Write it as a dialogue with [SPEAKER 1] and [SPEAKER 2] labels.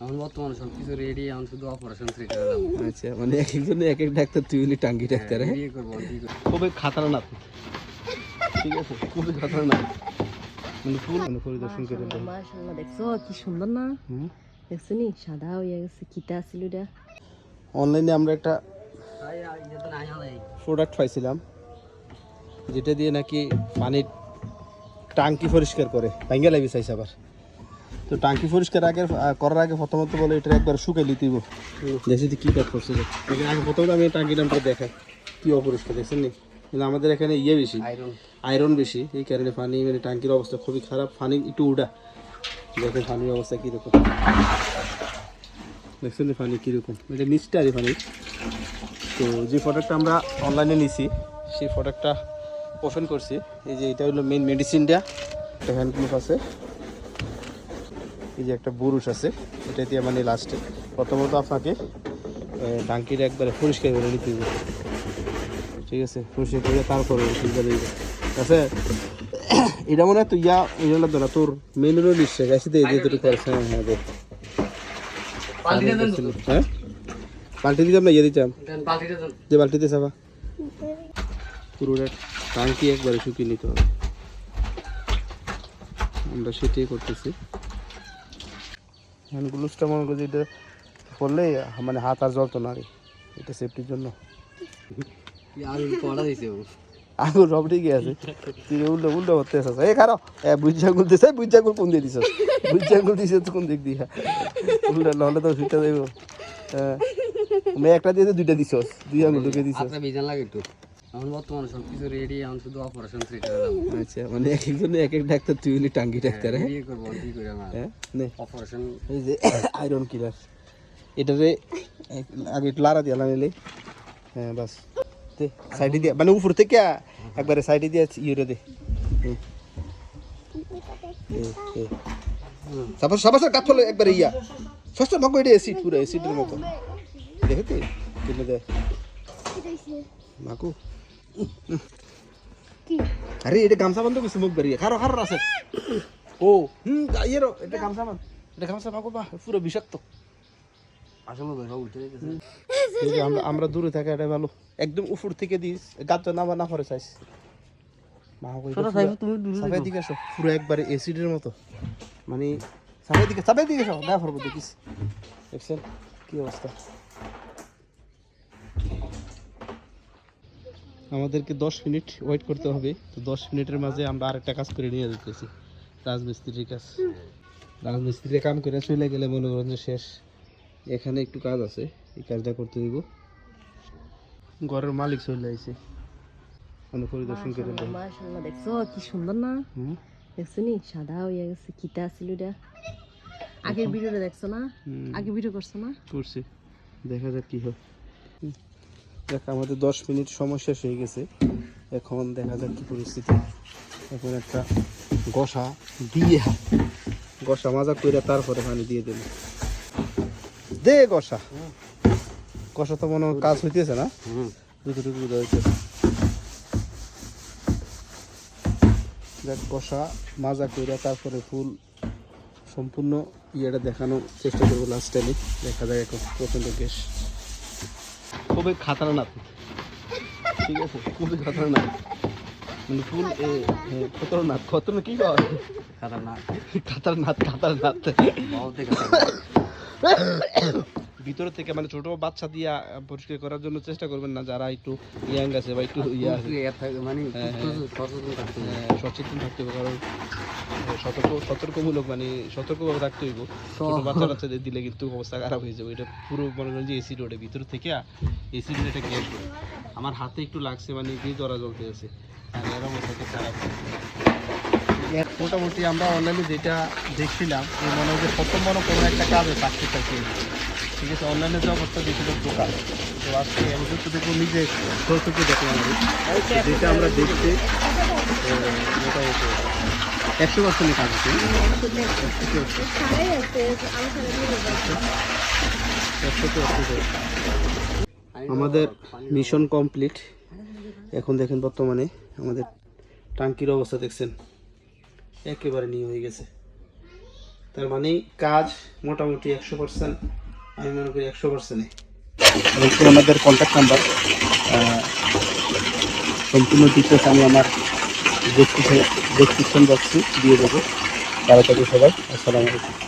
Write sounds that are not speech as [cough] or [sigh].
[SPEAKER 1] এখন বর্তমানে সব কিছু রেডি এখন শুধু অপারেশন থিয়েটারে
[SPEAKER 2] আচ্ছা মানে এক একজনে এক এক ডাক্তার তুই হলি টাঙ্গি ডাক্তার হ্যাঁ?
[SPEAKER 1] বিয়ে করব
[SPEAKER 2] খুবই খাতারনাক ঠিক আছে খুবই খাতারনাক মানে ফুল মানে পরিদর্শন করে
[SPEAKER 3] মাশাআল্লাহ দেখছ কি সুন্দর না? দেখছ নি সাদা হয়ে গেছে কিটা ছিল এটা
[SPEAKER 2] অনলাইনে আমরা একটা
[SPEAKER 1] আলাই
[SPEAKER 2] প্রোডাক্ট পাইছিলাম যেটা দিয়ে নাকি পানির টাঙ্কি পরিষ্কার করে ভাঙ্গা লাগবে চাইছে আবার। তো টাঙ্কি পরিষ্কার আগে করার আগে প্রথমত বলে এটা একবার শুকাই লিতিব দেখছি তো কী কাজ করছে আগে প্রথমত আমি টাঙ্কি নামটা দেখাই কী অপরিষ্কার দেখছেন নি? কিন্তু আমাদের এখানে ইয়ে বেশি
[SPEAKER 1] আয়রন
[SPEAKER 2] আয়রন বেশি এই কারণে পানি মানে টাঙ্কির অবস্থা খুবই খারাপ পানি একটু উডা। দেখেন পানির অবস্থা কীরকম। দেখছেন নি পানি কীরকম এটা নিচটারই পানি। তো যে প্রোডাক্টটা আমরা অনলাইনে নিছি সেই প্রোডাক্টটা ওপেন করছি। এই যে এটা হলো মেন মেডিসিনটা হ্যান্ড আছে? এই যে একটা বুরুষ আছে এটা দিয়ে মানে লাস্টে প্রথমত আপনাকে টাঙ্কিটা একবারে পরিষ্কার করে নিতে হবে। ঠিক আছে? পরিষ্কার করে তারপরে ঠিক আছে এটা মনে হয় তো ইয়া এটা না তোর মেনুরও নিশ্চয় গেছে দিয়ে দিয়ে দুটো করেছে হ্যাঁ হ্যাঁ দে।
[SPEAKER 1] পাল্টিটা দেন তো
[SPEAKER 2] হ্যাঁ? দিতাম না ইয়ে দিতাম। যে বালতিতে চাবা পুরোটা টাঙ্কি একবারে শুকিয়ে নিতে হবে। আমরা সেটাই করতেছি। হ্যান্ড গ্লোভসটা মনে করছি এটা করলে মানে হাত আর জ্বলতো না রে এটা সেফটির জন্য। আঙুল সব ঠিকই আছে। তুই উল্টো উল্টো করতে আসছ। এই খারো এ বুঝ আঙুল দিছে বুঝ আঙুল কোন দিয়ে দিছ বুঝ আঙুল দিছে তো কোন দিক দিয়া? উল্টা নহলে তো ফিটা দেবো হ্যাঁ। একটা দিয়ে দুইটা দিছ দুই আঙুল ঢুকে দিছ
[SPEAKER 1] হাতটা বিজান লাগে একটু। এখন বর্তমানে সব কিছু রেডি এখন শুধু অপারেশন থিয়েটারে
[SPEAKER 2] আচ্ছা মানে এক একজনে এক এক ডাক্তার তুই হলি টাঙ্গি ডাক্তার হ্যাঁ?
[SPEAKER 1] বিয়ে করব কি করে আমার?
[SPEAKER 2] হ্যাঁ?
[SPEAKER 1] অপারেশন
[SPEAKER 2] এই যে আয়রন কিলার এটারে এক- আগে লাড়া দিয়ে লাগাইলে হ্যাঁ বাস। দে সাইডে দিয়ে মানে উপর থেকে একবারে সাইডে দিয়ে ইয়ে দে। সাবাস সাবাস কাপ ফলে একবারে ইয়া। ষষ্ঠ ভাগ এটা এসিড পুরো এসিডের মতো। দেখে কিনে দে। মাকু আরে এটা গামছা বন্ধ করছে মুখ বেরিয়ে খারো খারো আছে। ও হুম ইয়ে রো, এটা গামছা মান। এটা গামছা মাকু বা পুরো বিষাক্ত।
[SPEAKER 1] আসলে ভাই উঠে যেতেছে
[SPEAKER 2] আমরা আমরা দূরে থাকা এটা ভালো। একদম উপর থেকে দিস গাছ নামা না পরে কই সাফাই দিকে আসো। পুরো একবারে এসিডের মতো। মানে সাফাই দিকে সাফাই দিকে আসো। দেখা পড়ব দেখিস। দেখছেন কি অবস্থা? আমাদেরকে দশ মিনিট ওয়েট করতে হবে। তো দশ মিনিটের মাঝে আমরা আরেকটা কাজ করে নিয়ে যেতেছি রাজমিস্ত্রির কাজ। রাজমিস্ত্রির কাম করে চলে গেলে মনে করেন যে শেষ। এখানে একটু কাজ আছে এই কাজটা করতে দিব। ঘরের মালিক চলে আইছে। মানে পরিদর্শন করে
[SPEAKER 3] মাশাআল্লাহ দেখছ কি সুন্দর না? দেখছ নি সাদা হয়ে গেছে কিটা ছিল এটা? আগের ভিডিওটা দেখছ না? আগে ভিডিও করছ না?
[SPEAKER 2] করছি। দেখা যাক কি হয়। দেখ আমাদের দশ মিনিট সময় শেষ হয়ে গেছে। এখন দেখা যাক কি পরিস্থিতি। এখন একটা গসা দিয়ে গসা মাজা করে তারপরে পানি দিয়ে দেবে দে গসা গসা তো মনে হয় কাজ হইতেছে না? দুটো হইতেছে। দেখ কষা মাজা কইরা তারপরে ফুল সম্পূর্ণ ইয়েটা দেখানোর চেষ্টা করব লাস্ট টাইমে দেখা যায় এখন প্রচণ্ড গ্যাস খুবই খাতারনাক। ঠিক আছে? খুবই খাতারনাক। মানে ফুল এ খতরনাক। খতরনাক কি কয়?
[SPEAKER 1] খাতারনাক।
[SPEAKER 2] খাতারনাক খাতারনাক।
[SPEAKER 1] বহুত খাতারনাক। [laughs]
[SPEAKER 2] ভিতর থেকে মানে ছোট বাচ্চা দিয়া পরিষ্কার করার জন্য চেষ্টা করবেন না যারা একটু ইয়াং আছে বা একটু ইয়া আছে।
[SPEAKER 1] ইয়ে মানে
[SPEAKER 2] হ্যাঁ,
[SPEAKER 1] সচেতন থাকতে হবে।
[SPEAKER 2] আহ, সচেতন থাকতে হবে কারণ সতর্ক সতর্কমূলক মানে সতর্কভাবে থাকতে হইব। ছোট বাচ্চা বাচ্চাদের দিলে কিন্তু অবস্থা খারাপ হয়ে যাবে। এটা পুরো মনে করেন যে এসি রোডে ভিতর থেকে এসি রোডে একটা গ্যাস আমার হাতে একটু লাগছে মানে দিয়ে জরা জ্বলতে আছে। আর এর অবস্থা খুব খারাপ। মোটামুটি আমরা অনলাইনে যেটা দেখছিলাম এই মনে হয় যে প্রথম বড় কোনো একটা কাজে সাকসেস আছে ঠিক আছে অনলাইনে যে অবস্থা দিয়েছিল দোকান তো আজকে আমি যত দেখব নিজে চোখে দেখলাম। যেটা আমরা দেখছি মোটামুটি একশো পার্সেন্ট কাজ একশো আমাদের মিশন কমপ্লিট। এখন দেখেন বর্তমানে আমাদের টাঙ্কির অবস্থা দেখছেন, একেবারে নিয়ে হয়ে গেছে। তার মানে কাজ মোটামুটি একশো পার্সেন্ট। আমি মনে করি একশো পার্সেন্টে ওনাদের কন্ট্যাক্ট নাম্বার সম্পূর্ণ ডিটেলস আমি আমার ডেসক্রিপশন বক্সে দিয়ে দেবো। তারা সবাই, আসসালামু আলাইকুম।